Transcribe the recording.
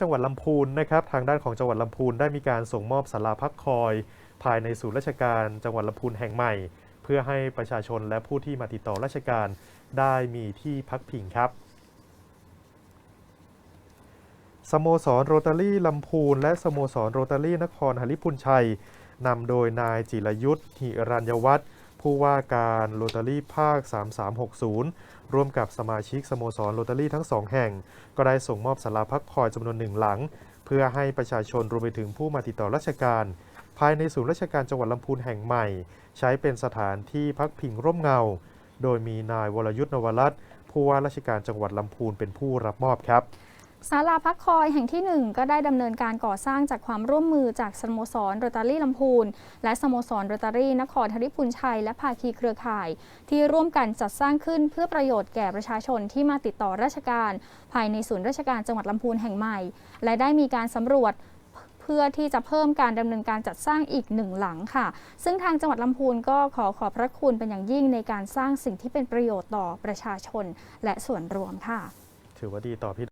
จังหวัดลำพูนนะครับทางด้านของจังหวัดลำพูนได้มีการส่งมอบศาลาพักคอย ภายในศูนย์ราชการจังหวัดลำพูนแห่งใหม่ เพื่อให้ประชาชนและผู้ที่มาติดต่อราชการได้มีที่พักพิงครับสโมสรโรตารี่ลำพูน และสโมสรโรตารี่นครหฤพุนชัยนำโดยนายจิรยุทธ์หิรัญยวัฒน์ ผู้ว่าการโรตารี่ภาค 3360 ร่วมกับสมาชิกสโมสรโรตารี่ทั้งสองแห่ง ก็ได้ส่งมอบศาลาพักคอยจำนวนหนึ่งหลัง เพื่อให้ประชาชนรวมไปถึงผู้มาติดต่อราชการ ภายในศูนย์ราชการจังหวัดลำพูนแห่งใหม่ ใช้เป็นสถานที่พักพิงร่มเงา โดยมีนายวรยุทธ์นวรัตน์ผู้ว่าราชการจังหวัดลำพูนเป็นผู้รับมอบครับ ศาลาพักคอยแห่งที่ 1 ก็ได้ดำเนินการก่อสร้างจากความร่วมมือจากสโมสรโรตารี่ลำพูน และสโมสรโรตารี่นครธริพุนชัย และภาคีเครือข่าย ที่ร่วมกันจัดสร้างขึ้นเพื่อประโยชน์แก่ประชาชนที่มาติดต่อราชการ ภายในศูนย์ราชการจังหวัดลำพูนแห่งใหม่ และได้มีการสำรวจเพื่อที่จะเพิ่มการดำเนินการจัดสร้างอีกหนึ่งหลังค่ะ ซึ่งทางจังหวัดลำพูนก็ขอขอบพระคุณเป็นอย่างยิ่งในการสร้างสิ่งที่เป็นประโยชน์ต่อประชาชนและส่วนรวมค่ะ ถือว่าดีต่อพี่